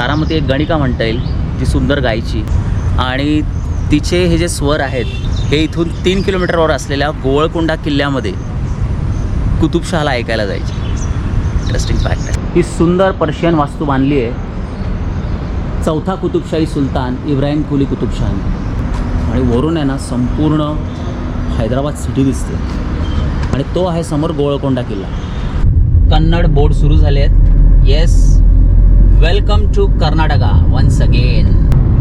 तारामती एक गणिका म्हणता येईल ती सुंदर गायची. आणि तिचे हे जे स्वर आहेत हे इथून तीन किलोमीटरवर असलेल्या गोवळकोंडा किल्ल्यामध्ये कुतुबशहाला ऐकायला जायचे. इंटरेस्टिंग फॅक्ट आहे. ही सुंदर पर्शियन वास्तू बांधली आहे. चौथा कुतुबशाही सुलतान इब्राहिम कुली कुतुबशहाने आणि वरून आहे ना संपूर्ण हैदराबाद सिटी दिसते. आणि तो आहे समोर गोवळकोंडा किल्ला. कन्नड बोर्ड सुरू झाले आहेत yes welcome to Karnataka once again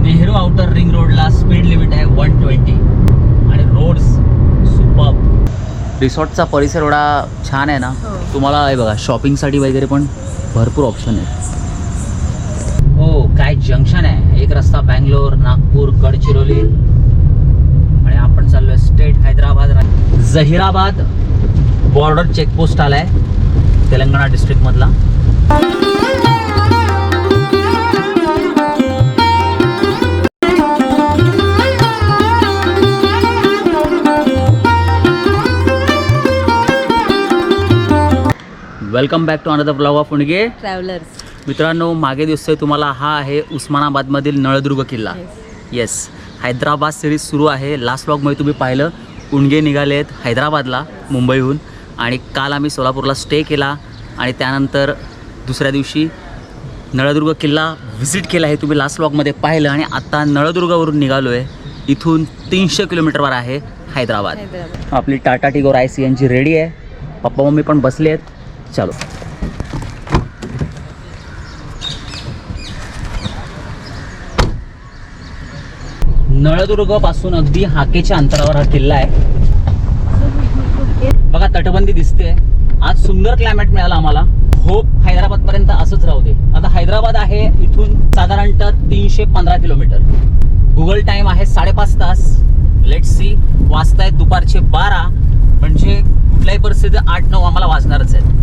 Nehru outer ring रोडला स्पीड लिमिट आहे वन ट्वेंटी आणि रोड्स सुपर रिसॉर्टचा परिसर एवढा छान आहे ना हो. तुम्हाला आहे बघा शॉपिंगसाठी वगैरे पण भरपूर ऑप्शन आहेत. हो काय जंक्शन आहे. एक रस्ता बँगलोर नागपूर गडचिरोली. आणि आपण चाललोय state Hyderabad Zaheerabad border check post आलाय Telangana district welcome back to another blog of उणगे travellers मित्रांनो मागे दिसतोय तुम्हाला हा आहे उस्मानाबादमधील नळदुर्ग किल्ला. येस हैदराबाद सिरीज सुरू आहे. लास्ट ब्लॉगमध्ये तुम्ही पाहिलं उणगे निघाले आहेत हैदराबादला मुंबईहून. आणि काल आम्ही सोलापूरला स्टे केला. आणि त्यानंतर दुसऱ्या दिवशी नळदुर्ग किल्ला व्हिजिट केला हे तुम्ही लास्ट ब्लॉगमध्ये पाहिलं. आणि आता नळदुर्गावरून निघालो आहे इथून तीनशे किलोमीटरवर आहे हैदराबाद. आपली टाटा टिगोर आय सी एनची रेडी आहे. पप्पा मम्मी पण बसले आहेत चालो। नळदुर्गपासून अगदी हाकेच्या अंतरावर हा किल्ला आहे. बघा तटबंदी दिसते आज सुंदर क्लायमेट मिळाला आम्हाला. होप हैदराबाद पर्यंत असंच राहू दे. आता हैदराबाद आहे इथून साधारणतः तीनशे पंधरा किलोमीटर. गुगल टाइम आहे साडेपाच तास. लेट सी वाजतायत दुपारचे बारा. म्हणजे कुठल्याही परिस्थितीत आठ नऊ आम्हाला वाजणारच आहेत.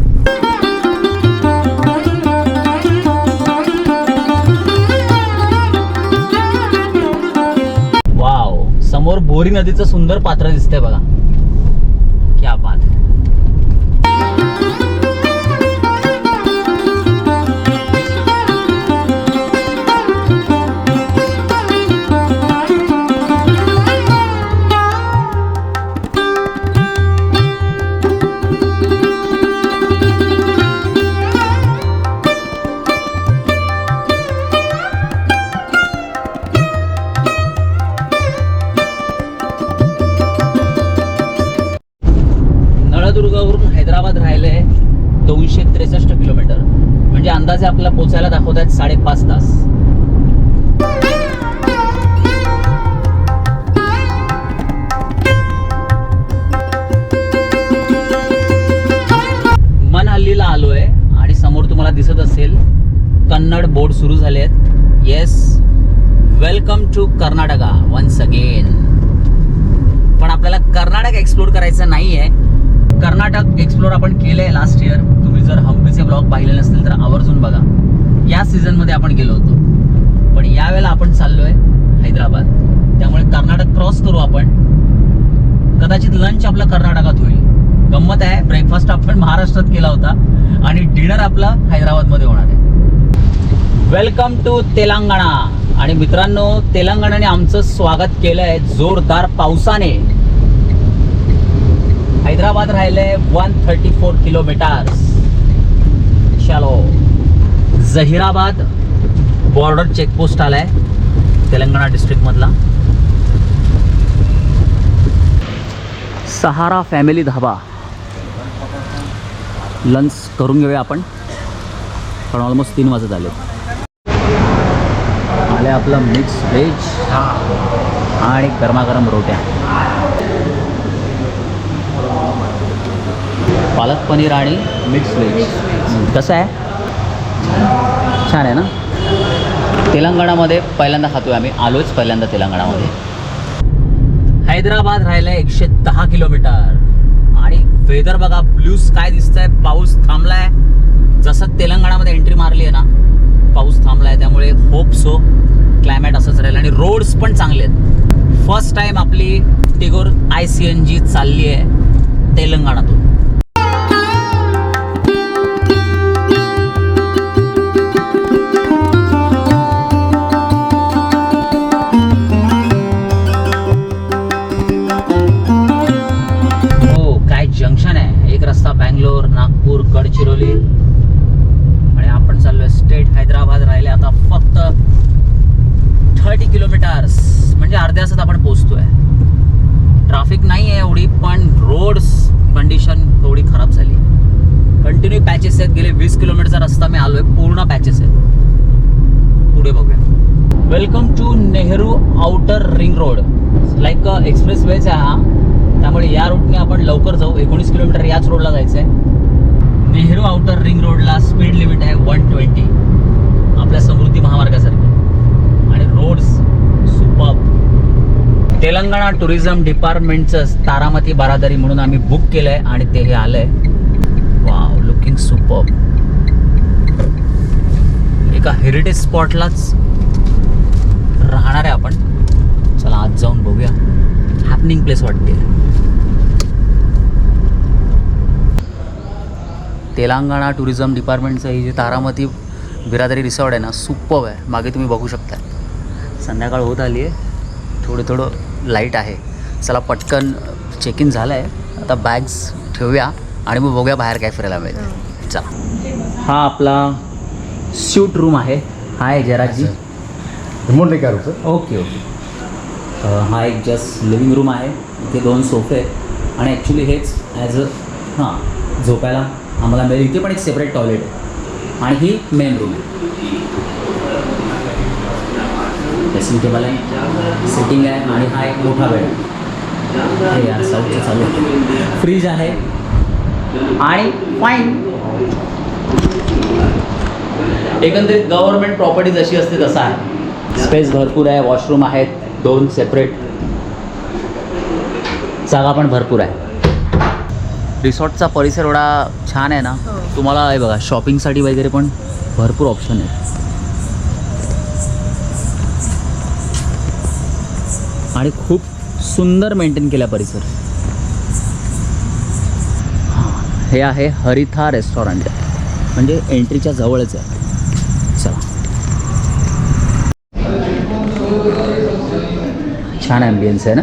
नदीचं सुंदर पात्र दिसतंय बघा. सिंधुदुर्गावरून हैदराबाद राहिलंय दोनशे त्रेसष्ट किलोमीटर. म्हणजे अंदाजे आपल्याला पोचायला दाखवत आहेत साडेपाच तास. मनहल्लीला आलोय आणि समोर तुम्हाला दिसत असेल कन्नड बोर्ड सुरू झाले आहेत yes welcome to Karnataka once again पण आपल्याला कर्नाटक एक्सप्लोर करायचं नाही आहे कर्नाटक एक्सप्लोर आपण केलं आहे लास्ट इयर तुम्ही जर हम्पीचे ब्लॉग पाहिले नसतील तर आवर्जून बघा. या सीझनमध्ये आपण गेलो होतो. पण यावेळेला आपण चाललो आहे हैदराबाद. त्यामुळे कर्नाटक क्रॉस करू आपण. कदाचित लंच आपलं कर्नाटकात होईल. गंमत आहे ब्रेकफास्ट आपण महाराष्ट्रात केला होता आणि डिनर आपला हैदराबादमध्ये होणार आहे. Welcome to Telangana. आणि मित्रांनो तेलंगणाने आमचं स्वागत केलं आहे जोरदार पावसाने. हैदराबाद राहिलंय वन थर्टी फोर किलोमीटर। चलो जहिराबाद बॉर्डर चेकपोस्ट आलाय तेलंगणा डिस्ट्रिक्ट मधला. सहारा फॅमिली धाबा. लंच करून घेऊया आपण. पण ऑलमोस्ट तीन वाजत आले. आले आपलं मिक्स व्हेज आणि गरमागरम रोट्या. पालक पनीर आणि मिक्स व्हेज कसं आहे? छान आहे ना? तेलंगणामध्ये पहिल्यांदा खातोय आम्ही. आलोच पहिल्यांदा तेलंगणामध्ये. हैदराबाद राहिलं आहे एकशे दहा किलोमीटर. आणि वेदर बघा ब्ल्यू स्काय दिसतंय पाऊस थांबलाय. जसं तेलंगणामध्ये एंट्री मारली आहे ना पाऊस थांबलाय. त्यामुळे होप सो क्लायमेट असंच राहील. आणि रोड्स पण चांगले आहेत. फर्स्ट टाइम आपली Tigor I C N G चालली आहे तेलंगणातून. तासात आपण पोचतोय ट्रॅफिक नाही आहे एवढी पण रोड्स कंडिशन थोडी खराब झाली. कंटिन्यू पॅचेस आहेत. गेले वीस किलोमीटरचा रस्ता मी आलोय. पूर्ण पॅचेस आहेत. पुढे बघूया. Welcome to Nehru outer ring road like express वेच आहे हा. त्यामुळे या रूटने आपण लवकर जाऊ. एकोणीस किलोमीटर याच रोडला जायचं आहे नेहरू आउटर रिंग रोडला स्पीड लिमिट आहे वन ट्वेंटी आपल्या समृद्धी महामार्गासारखी. आणि रोड्स सुपर तेलंगणा टुरिझम डिपार्टमेंटचं तारामती बारादरी म्हणून आम्ही बुक केलं आहे आणि ते हे आलं आहे वाव लुकिंग सुपर एका हेरिटेज स्पॉटलाच राहणार आहे आपण. चला आज जाऊन बघूया. हॅपनिंग प्लेस वाटते. तेलंगणा टुरिझम डिपार्टमेंटचं हे जे तारामती बिरादरी रिसॉर्ट आहे ना सुपर आहे. मागे तुम्ही बघू शकता संध्याकाळ होत आली आहे थोडं थोडं लाइट आहे. चला पटकन चेक इन झालं आहे आता बॅग्स ठेवूया आणि मग बघूया बाहेर काय फिरायला मिळेल चला. हा आपला स्यूट रूम आहे. Hi sir okay okay. हा एक जस्ट लिव्हिंग रूम आहे. इथे दोन सोफे आहेत. आणि ॲक्च्युली हेच ॲज अ हां झोपायला आम्हाला मिळेल. इथे पण एक सेपरेट टॉयलेट आहे. आणि ही मेन रूम आहे. ड्रेसिंग टेबल आहे सिटिंग आहे आणि हा एक मोठा बेड आहे हे यार साऊथचं चालू आहे. फ्रीज आहे. आणि फाईन एकंदरीत गव्हर्नमेंट प्रॉपर्टी जशी असते तसं आहे. स्पेस भरपूर आहे वॉशरूम आहेत दोन सेपरेट जागा पण भरपूर आहे. रिसॉर्टचा परिसर एवढा छान आहे ना. हो. तुम्हाला हे बघा शॉपिंगसाठी वगैरे पण भरपूर ऑप्शन आहेत. आणि खूप सुंदर मेंटेन केला परिसर. हे आहे हरिथा रेस्टॉरंट म्हणजे एंट्रीच्या जवळच आहे. चला. छान ॲम्बियन्स आहे ना?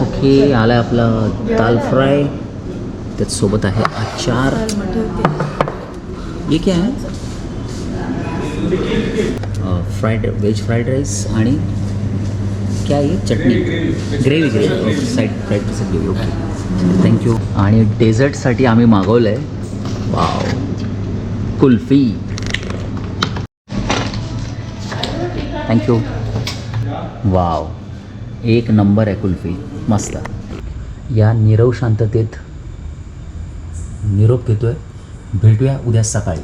ओके आला आहे आपला दाल फ्राय. त्याचसोबत आहे अचार. ये क्या है? फ्राइड वेज फ्राइड राईस आणि क्या आहे chutney. Gravy gravy side fried gravy okay thank you आणि डेझर्टसाठी आम्ही मागवलं आहे wow kulfi thank you wow एक नंबर आहे कुल्फी. मस्त. या नीरव शांततेत निरोप घेतोय. भेटूया उद्या सकाळी.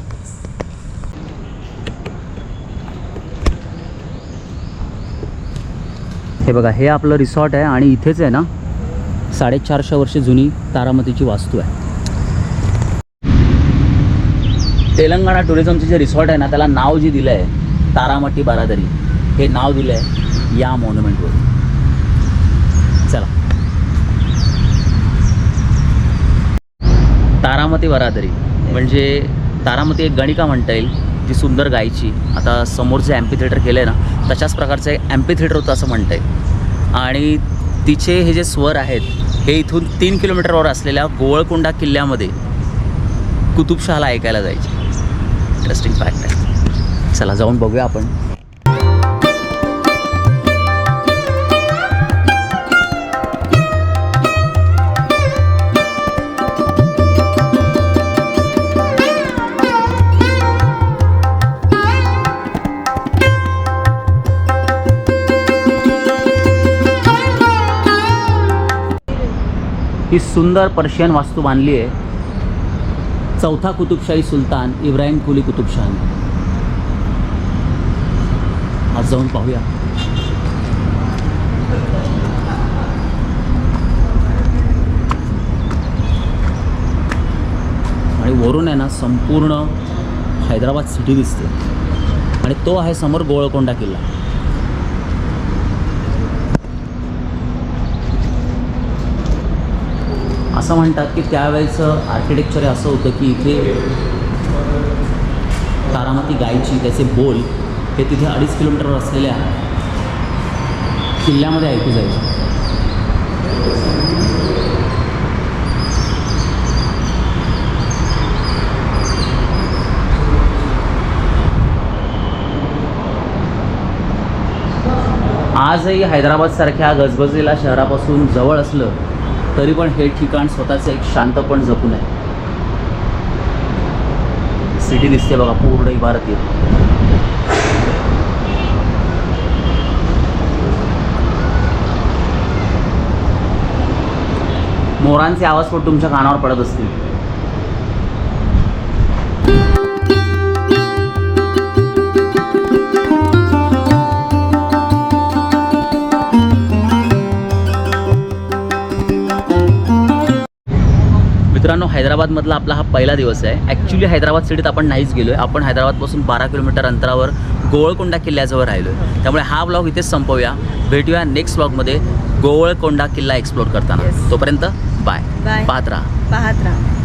हे बघा हे आपलं रिसॉर्ट आहे आणि इथेच आहे ना साडेचारशे वर्ष जुनी तारामतीची वास्तू आहे. तेलंगणा टुरिझमचे जे रिसॉर्ट आहे ना त्याला नाव जे दिलं आहे तारामती बारादरी हे नाव दिलं आहे या मॉन्युमेंटवर चला. तारामती बारादरी म्हणजे तारामती एक गणिका म्हणता येईल. ती सुंदर गायची. आता समोर जे ॲम्पी थिएटर केलं आहे ना तशाच प्रकारचं एम्पी ॲम्पी थिएटर होतं असं म्हणता येईल आणि तिचे हे जे स्वर आहेत हे इथून तीन किलोमीटरवर असलेल्या गोवळकोंडा किल्ल्यामध्ये कुतुबशहाला ऐकायला जायचे. इंटरेस्टिंग फॅक्ट आहे. चला जाऊन बघूया आपण. ही सुंदर पर्शियन वास्तू बांधली आहे. चौथा कुतुबशाही सुलतान इब्राहिम कुली कुतुबशहाने आज जाऊन पाहूया. आणि वरून आहे ना संपूर्ण हैदराबाद सिटी दिसते. आणि तो आहे समोर गोळकोंडा किल्ला. असं म्हणतात की त्यावेळेचं आर्किटेक्चर असं होतं की इथे तारामती गायची त्याचे बोल हे तिथे अडीच किलोमीटरवर असलेल्या किल्ल्यामध्ये ऐकू जायचे. आजही हैदराबादसारख्या गजबजलेल्या शहरापासून जवळ असलं तरी पण हे ठिकाण स्वतःचं एक शांतपण जपून आहे. सिटी दिसते बघा पूर्ण इमारती मोरांचे आवाज पण तुमच्या कानावर पडत असतील. मित्रांनो हैदराबादमधला आपला हा पहिला दिवस आहे. ॲक्च्युली हैदराबाद सिटीत आपण नाहीच गेलो आहे आपण हैदराबादपासून बारा किलोमीटर अंतरावर गोवळकोंडा किल्ल्याजवळ राहिलो आहे त्यामुळे हा ब्लॉग इथेच संपवूया. भेटूया नेक्स्ट ब्लॉगमध्ये गोवळकोंडा किल्ला एक्सप्लोर करताना. Yes. तोपर्यंत बाय. पाहत राहा. पाहत राहा.